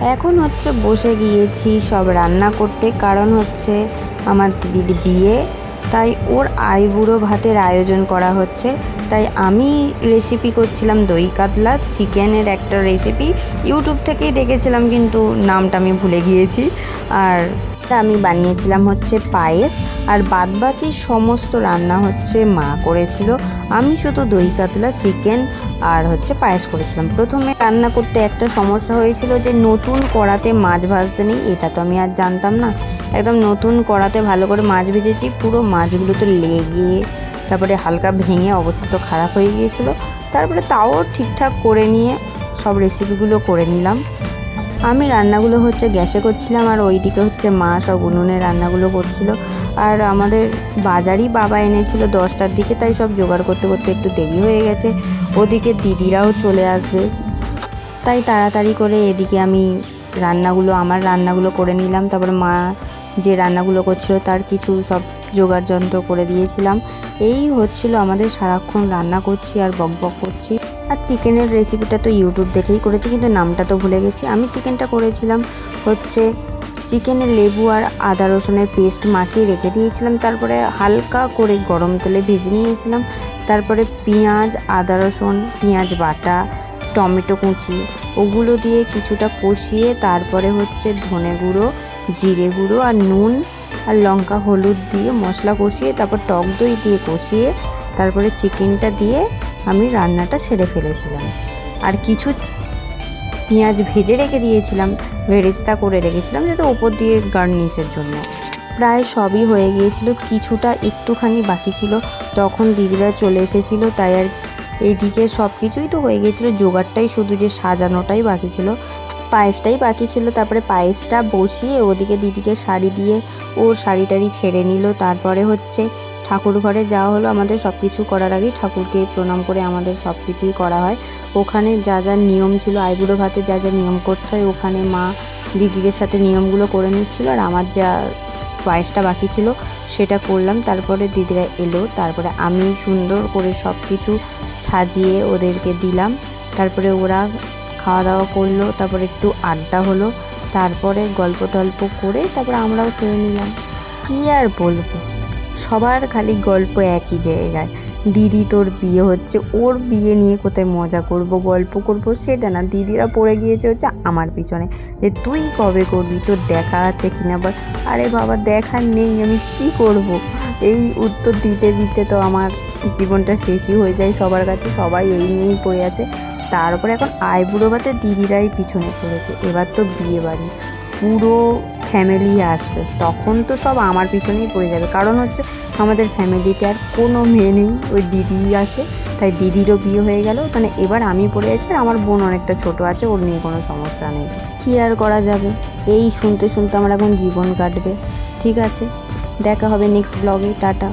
এখন হচ্ছে বসে গিয়েছি সব রান্না করতে, কারণ হচ্ছে আমার দিদির বিয়ে, তাই ওর আইবুড়ো ভাতের আয়োজন করা হচ্ছে। তাই আমি রেসিপি করছিলাম দই কাতলা, চিকেনের একটা রেসিপি ইউটিউব থেকেই দেখেছিলাম কিন্তু নামটা আমি ভুলে গিয়েছি। আর আমি বানিয়েছিলাম হচ্ছে পায়েস, আর বাদবাকি সমস্ত রান্না হচ্ছে মা করেছিল। আমি শুধু দই, কাতলা চিকেন আর হচ্ছে পায়েস করেছিলাম। প্রথমে রান্না করতে একটা সমস্যা হয়েছিল যে নতুন কড়াতে মাছ ভাজতে নেই, এটা তো আমি আর জানতাম না। একদম নতুন কড়াতে ভালো করে মাছ ভেজেছি, পুরো মাছগুলো তো লেগে, তারপরে হালকা ভেঙে অবস্থা তো খারাপ হয়ে গিয়েছিল। তারপরে তাও ঠিকঠাক করে নিয়ে সব রেসিপিগুলো করে নিলাম। আমি রান্নাগুলো হচ্ছে গ্যাসে করছিলাম আর ওই দিকে হচ্ছে মা সব উনুনে রান্নাগুলো করছিল। আর আমাদের বাজারই বাবা এনেছিল দশটার দিকে, তাই সব জোগাড় করতে করতে একটু দেরি হয়ে গেছে। ওদিকে দিদিরাও চলে আসবে। তাই তাড়াতাড়ি করে এদিকে আমি রান্নাগুলো, আমার রান্নাগুলো করে নিলাম। তারপর মা যে রান্নাগুলো করছিল তার কিছু সব জোগাড় যন্ত্র করে দিয়েছিলাম। এই হচ্ছিল আমাদের সারাক্ষণ রান্না করছি আর বক বক করছি। আর চিকেনের রেসিপিটা তো ইউটিউব দেখেই করেছি, কিন্তু নামটা তো ভুলে গেছি। আমি চিকেনটা করেছিলাম হচ্ছে চিকেনের লেবু আর আদা রসুনের পেস্ট মাখিয়ে রেখে দিয়েছিলাম। তারপরে হালকা করে গরম তেলে ভেজে নিয়েছিলাম। তারপরে পেঁয়াজ, আদা রসুন, পেঁয়াজ বাটা, টমেটো কুচি, ওগুলো দিয়ে কিছুটা কষিয়ে তারপরে হচ্ছে ধনে গুঁড়ো জিরে গুঁড়ো আর নুন আর লঙ্কা হলুদ দিয়ে মশলা কষিয়ে, তারপর টক দই দিয়ে কষিয়ে, তারপরে চিকেনটা দিয়ে আমি রান্নাটা সেরে ফেলেছিলাম। আর কিছু পেঁয়াজ ভেজে রেখে দিয়েছিলাম ভেরেস্তা করে রেখেছিলাম, যাতে ওপর দিয়ে গার্নিশের জন্য। প্রায় সবই হয়ে গিয়েছিল, কিছুটা একটুখানি বাকি ছিল। তখন দিদিরা চলে এসেছিল, তাই আর এইদিকে সব কিছুই তো হয়ে গিয়েছিল, জোগাড়টাই শুধু যে সাজানোটাই বাকি ছিল। পায়েসটাই বাকি ছিল। তারপরে পায়েসটা বসিয়ে ওদিকে দিদিকে শাড়ি দিয়ে ও শাড়ি টাড়ি ছেড়ে নিল। তারপরে হচ্ছে ঠাকুর ঘরে যাওয়া হলো। আমাদের সব কিছু করার আগেই ঠাকুরকে প্রণাম করে আমাদের সব কিছুই করা হয়। ওখানে যা যা নিয়ম ছিল, আইবুড়ো ভাতে যা যা নিয়ম করতে হয়, ওখানে মা দিদিদের সাথে নিয়মগুলো করে নিচ্ছিল আর আমার যা পায়েসটা বাকি ছিল সেটা করলাম। তারপরে দিদিরা এলো। তারপরে আমি সুন্দর করে সব কিছু সাজিয়ে ওদেরকে দিলাম। তারপরে ওরা খাওয়া দাওয়া করল, তারপরে একটু আড্ডা হলো, তারপরে গল্প টল্প করে তারপর আমরাও খেয়ে নিলাম। কী আর বলব? সবার খালি গল্প একই জায়গায়। দিদি তোর বিয়ে হচ্ছে, ওর বিয়ে নিয়ে কোথায় মজা করব, গল্প করব সেটা না। দিদিরা পড়ে গিয়েছে হচ্ছে আমার পিছনে। যে তুই কবে করবি? তোর দেখা আছে কিনা বল? আরে বাবা, দেখা নেই, আমি কি করব? এই উত্তর দিতে দিতে তো আমার জীবনটা শেষই হয়ে যায় সবার কাছে। সবাই এই নিয়েই পড়ে আছে। তারপরে এখন আইবুড়ো বাতে দিদিরাই পিছনে পড়েছে। এবার তো বিয়ে বাড়ি। পুরো ফ্যামিলি আসবে। তখন তো সব আমার পিছনেই পড়ে যাবে। কারণ হচ্ছে আমাদের ফ্যামিলিতে আর কোনো মেয়ে নেই। ওই দিদি আছে, তাই দিদিরও বিয়ে হয়ে গেল। মানে এবার আমি পড়ে আছি আর আমার বোন অনেকটা ছোট আছে, ওর নিয়ে কোনো সমস্যা নেই। কী আর করা যাবে? এই শুনতে শুনতে আমার এখন জীবন কাটবে। ঠিক আছে, দেখা হবে নেক্সট ব্লগে টাটা।